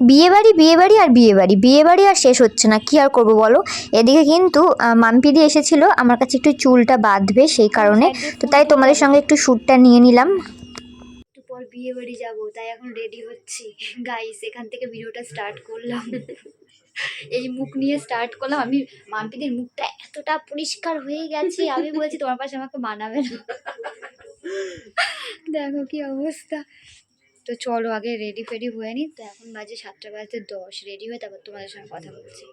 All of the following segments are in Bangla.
বিয়েবাড়ি বিয়েবাড়ি আর বিয়েবাড়ি। বিয়েবাড়ি আর শেষ হচ্ছে না কি আর করব বলো? এদিকে কিন্তু আহ, মাম্পি এসেছিল আমার কাছে একটু চুলটা বাঁধবে সেই কারণে তো তাই তোমাদের সঙ্গে একটু শ্যুটটা নিয়ে নিলাম। একটু পর বিয়ে বাড়ি যাব তাই এখন রেডি হচ্ছি। গাইস এখান থেকে ভিডিওটা স্টার্ট করলাম। এই মুখ নিয়ে স্টার্ট করলাম আমি মাম্পিদের মুখটা এতটা পরিষ্কার হয়ে গেছে আমি বলছি তোমার পাশে আমাকে মানাবে না। দেখো কি অবস্থা। তো চলো আগে রেডি ফেডি হয়ে নি, তো এখন বাজে সাতটা বাজতে দশ রেডি হয়ে তারপর তোমাদের সঙ্গে কথা বলছি।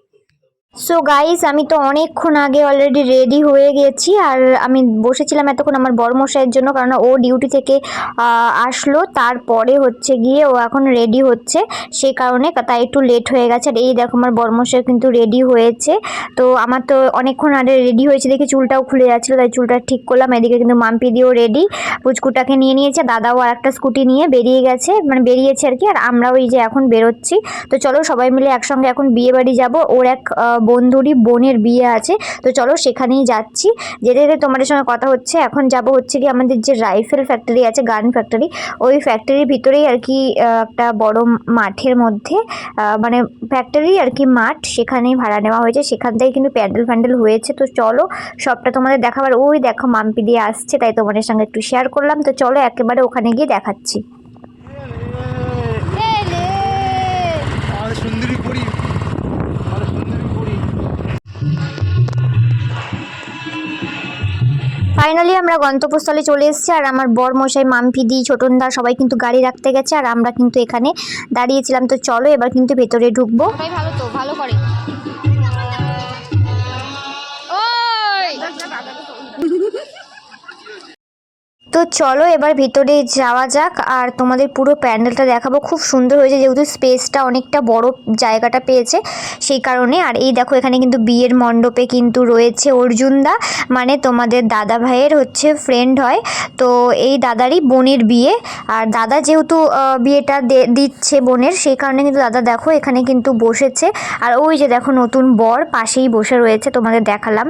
সো গাইস আমি তো অনেকক্ষণ আগে অলরেডি রেডি হয়ে গেছি আর আমি বসেছিলাম এতক্ষণ আমার বড়মশাইয়ের জন্য কারণ ও ডিউটি থেকে আসলো। তারপরে হচ্ছে গিয়ে ও এখন রেডি হচ্ছে। সেই কারণে তাই একটু লেট হয়ে গেছে। আর এই দেখো আমার বড়মশাই কিন্তু রেডি হয়েছে। তো আমার তো অনেকক্ষণ আগে রেডি হয়েছে দেখে চুলটাও খুলে যাচ্ছিল, তাই চুলটা ঠিক করলাম। এদিকে কিন্তু মাম্পি দিয়েও রেডি পুচকুটাকে নিয়ে নিয়েছে, দাদাও আর একটা স্কুটি নিয়ে বেরিয়ে গেছে মানে বেরিয়েছে আর কি। আর আমরাও এই যে এখন বেরোচ্ছি। তো চলো সবাই মিলে একসঙ্গে এখন বিয়ে বাড়ি যাব। ওর এক বন্ধুরই বোনের বিয়ে আছে। তো চলো সেখানেই যাচ্ছি। যেতে যেতে তোমাদের সঙ্গে কথা হচ্ছে। এখন যাব হচ্ছে কি আমাদের যে রাইফেল ফ্যাক্টরি আছে, গান ফ্যাক্টরি ওই ফ্যাক্টরির ভিতরেই আর কি একটা বড় মাঠের মধ্যে মানে ফ্যাক্টরি আর কি মাঠ সেখানেই ভাড়া নেওয়া হয়েছে। সেখান থেকে কিন্তু প্যান্ডেল ফ্যান্ডেল হয়েছে। তো চলো সবটা তোমাদের দেখাবার। ওই দেখো মাম্পি দিয়ে আসছে, তাই তোমাদের সঙ্গে একটু শেয়ার করলাম। তো চলো একেবারে ওখানে গিয়ে দেখাচ্ছি। ফাইনালি আমরা গন্তব্যস্থলে চলে এসেছি আর আমার বর মশাই মাম্পি দি, ছোটনদা সবাই কিন্তু গাড়ি রাখতে গেছে আর আমরা কিন্তু এখানে দাঁড়িয়েছিলাম। তো চলো এবার কিন্তু ভেতরে ঢুকবো। ভালো তো? ভালো তো চলো এবার ভিতরে যাওয়া যাক, আর তোমাদের পুরো প্যান্ডেলটা দেখাবো। খুব সুন্দর হয়েছে, যেহেতু স্পেসটা অনেকটা বড় জায়গাটা পেয়েছে সেই কারণে। আর এই দেখো, এখানে কিন্তু বিয়ের মণ্ডপে কিন্তু রয়েছে অর্জুনদা মানে তোমাদের দাদা ভাইয়ের হচ্ছে ফ্রেন্ড হয়। তো এই দাদারই বোনের বিয়ে। আর দাদা যেহেতু বিয়েটা দিচ্ছে বোনের, সেই কারণে কিন্তু দাদা দেখো এখানে কিন্তু বসেছে। আর ওই যে দেখো, নতুন বর পাশেই বসে রয়েছে, তোমাদের দেখালাম।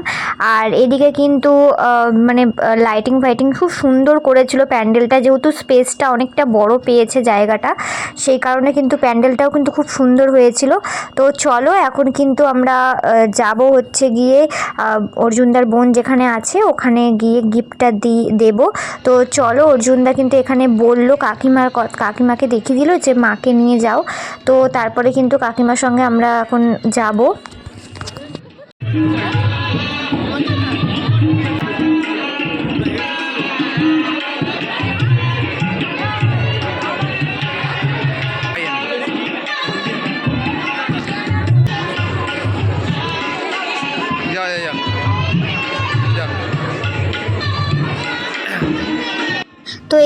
আর এদিকে কিন্তু মানে লাইটিং ফাইটিং খুব সুন্দর করেছিল প্যান্ডেলটা, যেহেতু স্পেসটা অনেকটা বড় পেয়েছে জায়গাটা, সেই কারণে কিন্তু প্যান্ডেলটাও কিন্তু খুব সুন্দর হয়েছিল। তো চলো, এখন কিন্তু আমরা যাব হচ্ছে গিয়ে অর্জুনদার বোন যেখানে আছে, ওখানে গিয়ে গিফটটা দি, দেবো। তো চলো, অর্জুনদা কিন্তু এখানে বলল কাকিমার কাকিমাকে দেখিয়ে দিল যে মাকে নিয়ে যাও। তো তারপরে কিন্তু কাকিমার সঙ্গে আমরা এখন যাব।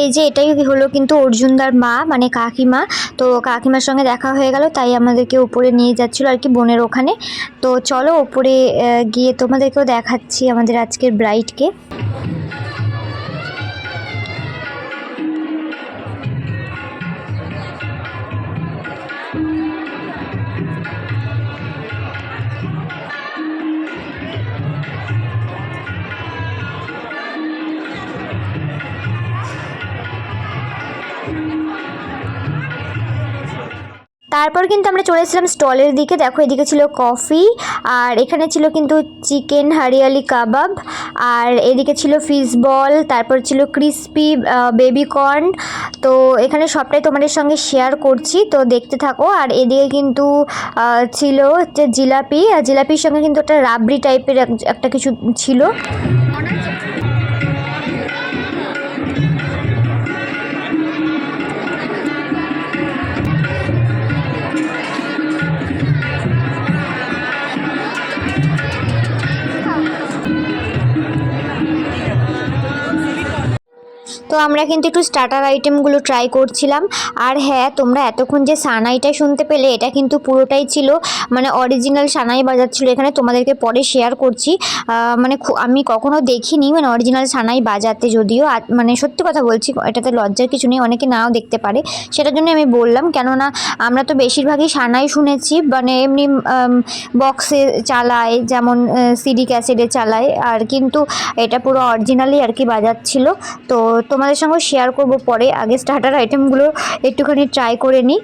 এই যে এটাই হলো কিন্তু অর্জুনদার মা মানে কাকিমা। তো কাকিমার সঙ্গে দেখা হয়ে গেল, তাই আমাদেরকে উপরে নিয়ে যাচ্ছিল আর কি বোনের ওখানে। তো চলো উপরে গিয়ে তোমাদেরকেও দেখাচ্ছি আমাদের আজকের ব্রাইডকে তারপর কিন্তু আমরা চলে এসেছিলাম স্টলের দিকে। দেখো, এদিকে ছিল কফি, আর এখানে ছিল কিন্তু চিকেন হারিয়ালি কাবাব, আর এদিকে ছিল ফিশ বল, তারপর ছিল ক্রিসপি বেবি কর্ন। তো এখানে সবটাই তোমাদের সঙ্গে শেয়ার করছি, তো দেখতে থাকো। আর এদিকে কিন্তু ছিল হচ্ছে জিলাপি, আর জিলাপির সঙ্গে কিন্তু একটা রাবড়ি টাইপের একটা কিছু ছিল। আমরা কিন্তু একটু স্টার্টার আইটেমগুলো ট্রাই করছিলাম। আর হ্যাঁ তোমরা এতক্ষণ যে সানাইটা শুনতে পেলে, এটা কিন্তু পুরোটাই ছিল মানে অরিজিনাল সানাই বাজাচ্ছিল এখানে তোমাদেরকে পরে শেয়ার করছি। মানে আমি কখনো দেখিনি মানে অরিজিনাল সানাই বাজাতে যদিও। মানে সত্যি কথা বলছি, এটাতে লজ্জার কিছু নেই, অনেকে নাও দেখতে পারে। সেটার জন্য আমি বললাম, কেননা আমরা তো বেশিরভাগই সানাই শুনেছি মানে এমনি বক্সে চালায়, যেমন সিডি ক্যাসেটে চালায়। আর কিন্তু এটা পুরো অরিজিনালি আর কি বাজাচ্ছিল। তো তোমাদের সঙ্গে শেয়ার করব পরে। আগে স্টার্টার আইটেমগুলো একটুখানি ট্রাই করে নিই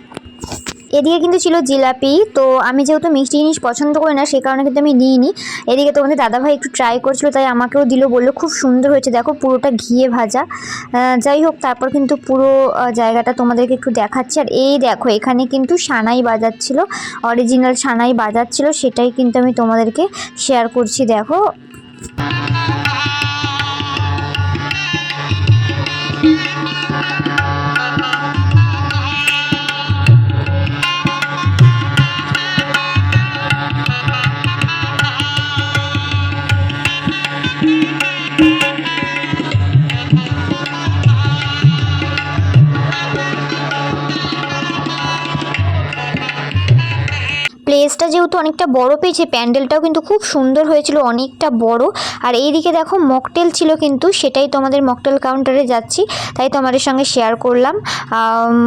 এদিকে কিন্তু ছিল জিলাপি, তো আমি যেহেতু মিষ্টি জিনিস পছন্দ করি না সেই কারণে কিন্তু আমি নিইনি এদিকে তোমাদের দাদাভাই একটু ট্রাই করছিল, তাই আমাকেও দিল, বলল খুব সুন্দর হয়েছে। দেখো পুরোটা ঘিয়ে ভাজা। যাই হোক, তারপর কিন্তু পুরো জায়গাটা তোমাদেরকে একটু দেখাচ্ছি। আর এই দেখো, এখানে কিন্তু সানাই বাজাচ্ছিল অরিজিনাল সানাই বাজাচ্ছিল সেটাই কিন্তু আমি তোমাদেরকে শেয়ার করছি, দেখো। যেহেতু অনেকটা বড় পেয়েছে, প্যান্ডেলটাও কিন্তু খুব সুন্দর হয়েছিল, অনেকটা বড়। আর এইদিকে দেখো, মকটেল ছিল কিন্তু, সেটাই তোমাদের মকটেল কাউন্টারে যাচ্ছি, তাই তোমাদের সঙ্গে শেয়ার করলাম।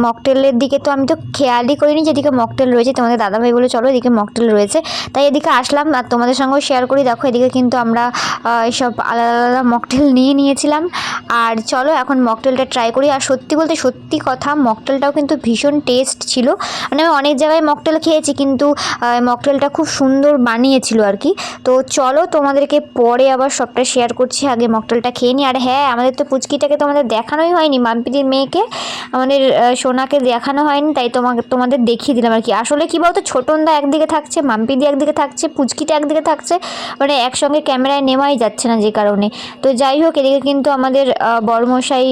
মকটেলের দিকে তো আমি তো খেয়ালই করিনি, যেদিকে মকটেল রয়েছে, তোমাদের দাদাভাই বলে চলো এদিকে মকটেল রয়েছে। তাই এদিকে আসলাম, আর তোমাদের সঙ্গেও শেয়ার করি, দেখো এদিকে কিন্তু আমরা এইসব আলাদা আলাদা মকটেল নিয়ে নিয়েছিলাম। আর চলো এখন মকটেলটা ট্রাই করি, আর সত্যি বলতে সত্যি কথা, মকটেলটাও কিন্তু ভীষণ টেস্ট ছিল। মানে আমি অনেক জায়গায় মকটেল খেয়েছি, কিন্তু মকটেলটা খুব সুন্দর বানিয়েছিল আর কি। তো চলো তোমাদেরকে পরে আবার সবটা শেয়ার করছি, আগে মকটেলটা খেয়ে নিই। আর হ্যাঁ আমাদের তো পুচকিটাকে তোমাদের দেখানোই হয়নি মাম্পিদির মেয়েকে, আমাদের সোনাকে দেখানো হয়নি, তাই তোমাকে, তোমাদের দেখিয়ে দিলাম আর কি। আসলে কী বলতো, ছোটনদা একদিকে থাকছে, মাম্পিদি একদিকে থাকছে, পুচকিটা একদিকে থাকছে মানে একসঙ্গে ক্যামেরায় নেওয়াই যাচ্ছে না যে কারণে। তো যাই হোক, এদিকে কিন্তু আমাদের বরমশাই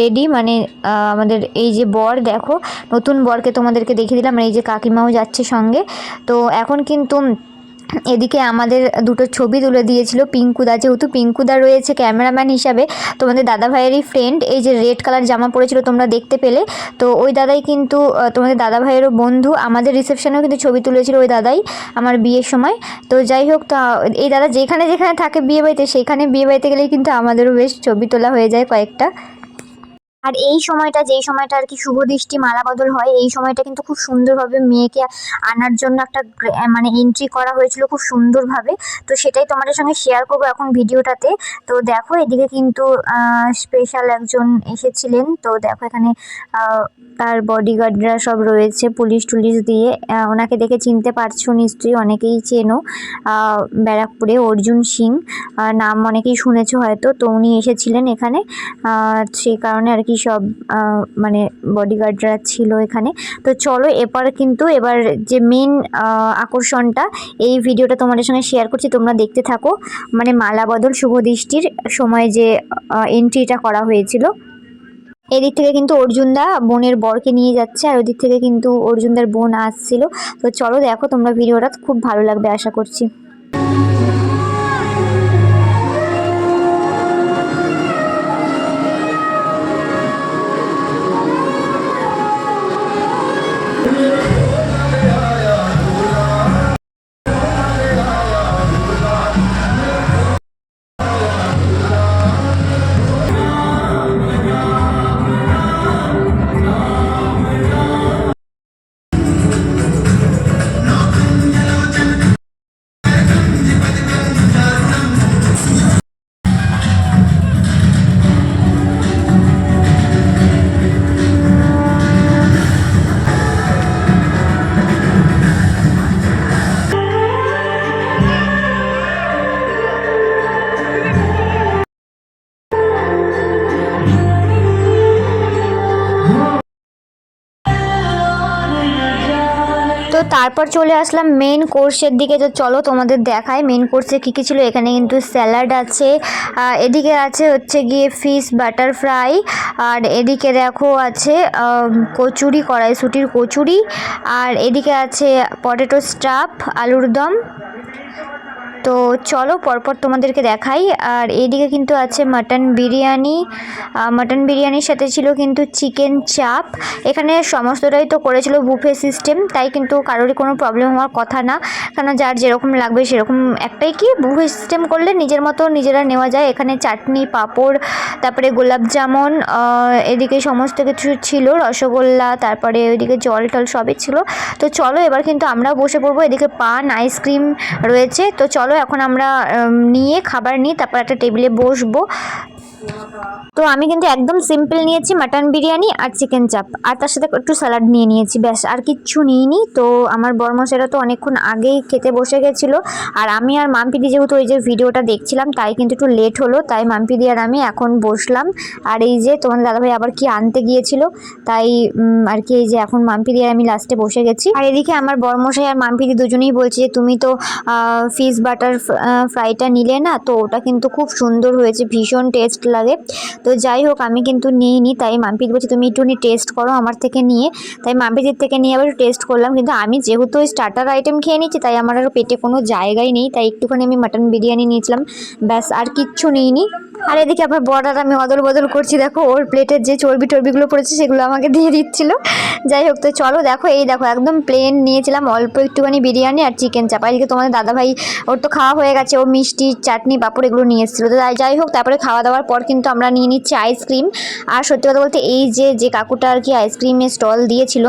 রেডি মানে আমাদের এই যে বর, দেখো, নতুন বরকে তোমাদেরকে দেখিয়ে দিলাম, আর এই যে কাকিমাও যাচ্ছে সঙ্গে। তো এখন কিন্তু এদিকে আমাদের দুটো ছবি তুলে দিয়েছিল পিঙ্কুদা। যেহেতু পিঙ্কুদা রয়েছে ক্যামেরাম্যান হিসাবে, তোমাদের দাদা ভাইয়েরই ফ্রেন্ড এই যে রেড কালার জামা পরেছিল তোমরা দেখতে পেলে। তো ওই দাদাই কিন্তু তোমাদের দাদা ভাইয়েরও বন্ধু। আমাদের রিসেপশনেও কিন্তু ছবি তুলেছিল ওই দাদাই, আমার বিয়ের সময়। তো যাই হোক, তা, এই দাদা যেখানে যেখানে থাকে বিয়ে বাড়িতে, সেখানে বিয়ে বাড়িতে গেলেই কিন্তু আমাদেরও বেশ ছবি তোলা হয়ে যায় কয়েকটা। আর এই সময়টা, যেই সময়টা আর কি শুভ দৃষ্টি মালা বদল হয়, এই সময়টা কিন্তু খুব সুন্দরভাবে মেয়েকে আনার জন্য একটা মানে এন্ট্রি করা হয়েছিল খুব সুন্দরভাবে। তো সেটাই তোমাদের সঙ্গে শেয়ার করব এখন ভিডিওটাতে। তো দেখো, এদিকে কিন্তু স্পেশাল একজন এসেছিলেন। তো দেখো এখানে তার বডিগার্ডরা সব রয়েছে পুলিশ টুলিশ দিয়ে। ওনাকে দেখে চিনতে পারছ নিশ্চয়ই, অনেকেই চেনো। ব্যারাকপুরে অর্জুন সিং। নাম অনেকেই শুনেছো হয়তো। তো উনি এসেছিলেন এখানে। সেই কারণে আর কি সব মানে বডিগার্ডরা ছিল এখানে। তো চলো এবার কিন্তু এবার যে মেন আকর্ষণটা, এই ভিডিওটা তোমাদের সঙ্গে শেয়ার করছি, তোমরা দেখতে থাকো। মানে মালা বদল, শুভ দৃষ্টির সময় যে এন্ট্রিটা করা হয়েছিল। এদিক থেকে কিন্তু অর্জুনদা বোনের বরকে নিয়ে যাচ্ছে, আর ওদিক থেকে কিন্তু অর্জুনদার বোন আসছিল। তো চলো দেখো তোমরা ভিডিওটা খুব ভালো লাগবে আশা করছি। তারপর চলে আসলাম মেন কোর্সের দিকে। তো চলো তোমাদের দেখায় মেন কোর্সে কী কী ছিল। এখানে কিন্তু স্যালাড আছে এদিকে আছে হচ্ছে গিয়ে ফিশ বাটার ফ্রাই আর এদিকে দেখো আছে কচুরি, কড়াইশুটির কচুরি, আর এদিকে আছে পটেটো স্টাফ আলুর দম। তো চলো পরপর তোমাদেরকে দেখাই। আর এইদিকে কিন্তু আছে মাটন বিরিয়ানি। মাটন বিরিয়ানির সাথে ছিল কিন্তু চিকেন চাপ। এখানে সমস্তটাই তো করেছিল বুফে সিস্টেম, তাই কিন্তু কারোরই কোনো প্রবলেম হওয়ার কথা না। কেন যার যেরকম লাগবে সেরকম একটাই কি বুফে সিস্টেম করলে নিজের মতো নিজেরা নেওয়া যায়। এখানে চাটনি, পাঁপড়, তারপরে গোলাপ জামুন এদিকে সমস্ত কিছু ছিল, রসগোল্লা, তারপরে ওইদিকে জল টল সবই ছিল। তো চলো এবার কিন্তু আমরাও বসে পড়ব, এদিকে পান, আইসক্রিম রয়েছে। তো চলো এখন আমরা নিয়ে খাবার নিই, তারপর একটা টেবিলে বসবো। তো আমি কিন্তু একদম সিম্পল নিয়েছি মাটন বিরিয়ানি আর চিকেন চাপ আর তার সাথে একটু স্যালাড নিয়ে নিয়েছি, ব্যাস, আর কিচ্ছু নিইনি। তো আমার বর্মশেরা তো অনেকক্ষণ আগেই খেতে বসে গেছিল। আর আমি আর মাম্পিদি যেহেতু ওই যে ভিডিওটা দেখছিলাম, তাই কিন্তু একটু লেট হলো। তাই মাম্পিদি আর আমি এখন বসলাম। আর এই যে তোমার দাদাভাই আবার কি আনতে গিয়েছিল, তাই আর কি এই যে এখন মাম্পিদি আর আমি লাস্টে বসে গেছি। আর এদিকে আমার বর্মশাই আর মাম্পিদি দুজনেই বলছে যে, তুমি তো ফিশ বাটার ফ্রাইটা নিলে না? তো ওটা কিন্তু খুব সুন্দর হয়েছে, ভীষণ টেস্ট লাগে। তো যাই হোক, আমি কিন্তু নিইনি, তাই মাম্পিদি বলছি, তুমি একটুখানি টেস্ট করো আমার থেকে নিয়ে। তাই মাম্পিদির থেকে নিয়ে আবার টেস্ট করলাম, কিন্তু আমি যেহেতু ওই স্টার্টার আইটেম খেয়ে নিচ্ছি, তাই আমার আর পেটে কোনো জায়গাই নেই, তাই একটুখানি আমি মাটন বিরিয়ানি নিয়েছিলাম। ব্যাস, আর কিচ্ছু নিইনি। আর এদিকে আবার বর্ডার আমি অদল বদল করছি, দেখো ওর প্লেটের যে চর্বি টর্বিগুলো পড়েছে, সেগুলো আমাকে দিয়ে দিচ্ছিল। যাই হোক, তো চলো দেখো, এই দেখো, একদম প্লেন নিয়েছিলাম, অল্প একটুখানি বিরিয়ানি আর চিকেন চাপ এদিকে তোমাদের দাদাভাই, ওর তো খাওয়া হয়ে গেছে, ও মিষ্টি, চাটনি, পাঁপড় এগুলো নিয়ে এসেছিল। তো যাই হোক, তারপরে খাওয়া দাওয়ার পর কিন্তু আমরা নিয়ে নিচ্ছি আইসক্রিম আর সত্যি কথা বলতে এই যে যে কাকুটা আর কি আইসক্রিমের স্টল দিয়েছিল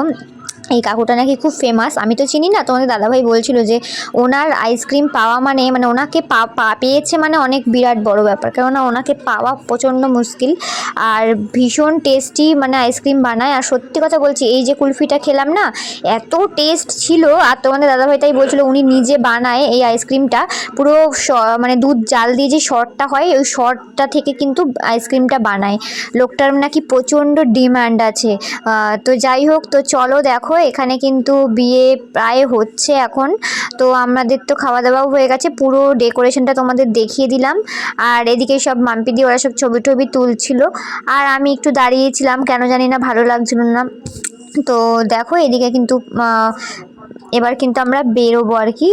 এই কাকুটা নাকি খুব ফেমাস আমি তো চিনি না, তোমাদের দাদাভাই বলছিল যে ওনার আইসক্রিম পাওয়া মানে মানে ওনাকে পা পেয়েছে মানে অনেক বিরাট বড় ব্যাপার। কেননা ওনাকে পাওয়া প্রচণ্ড মুশকিল আর ভীষণ টেস্টি মানে আইসক্রিম বানায়। আর সত্যি কথা বলছি, এই যে কুলফিটা খেলাম না, এত টেস্ট ছিল আর তোমাদের দাদাভাই তাই বলছিল উনি নিজে বানায় এই আইসক্রিমটা পুরো মানে দুধ জাল দিয়ে যে শর্টটা হয়, ওই শর্টটা থেকে কিন্তু আইসক্রিমটা বানায়। লোকটার নাকি প্রচণ্ড ডিমান্ড আছে। তো যাই হোক, তো চলো দেখো এখানে কিন্তু বিয়ে প্রায় হচ্ছে এখন। তো আমাদের তো খাওয়া দাওয়াও হয়ে গেছে। পুরো ডেকোরেশনটা তোমাদের দেখিয়ে দিলাম। আর এদিকে সব মাম্পি দিয়ে ওরা সব ছবি টবি তুলছিল। আর আমি একটু দাঁড়িয়েছিলাম। কেন জানি না ভালো লাগছিল না। তো দেখো, এদিকে কিন্তু এবার কিন্তু আমরা বেরোবো আর কি।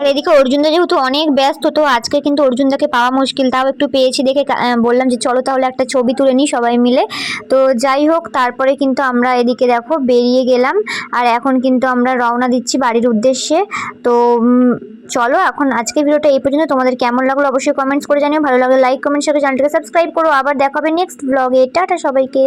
আর এদিকে অর্জুনদা যেহেতু অনেক ব্যস্ত, তো আজকে কিন্তু অর্জুনদাকে পাওয়া মুশকিল। তাও একটু পেয়েছি দেখে বললাম যে চলো তাহলে একটা ছবি তুলে নিই সবাই মিলে। তো যাই হোক, তারপরে কিন্তু আমরা এদিকে দেখো, বেরিয়ে গেলাম। আর এখন কিন্তু আমরা রওনা দিচ্ছি বাড়ির উদ্দেশ্যে। তো চলো এখন আজকে ভিডিওটা এই পর্যন্ত। তোমাদের কেমন লাগল অবশ্যই কমেন্টস করে জানিও। ভালো লাগলে লাইক কমেন্ট সাথে চ্যানেলটাকে সাবস্ক্রাইব করো। আবার দেখা হবে নেক্সট ব্লগে টাটা সবাইকে।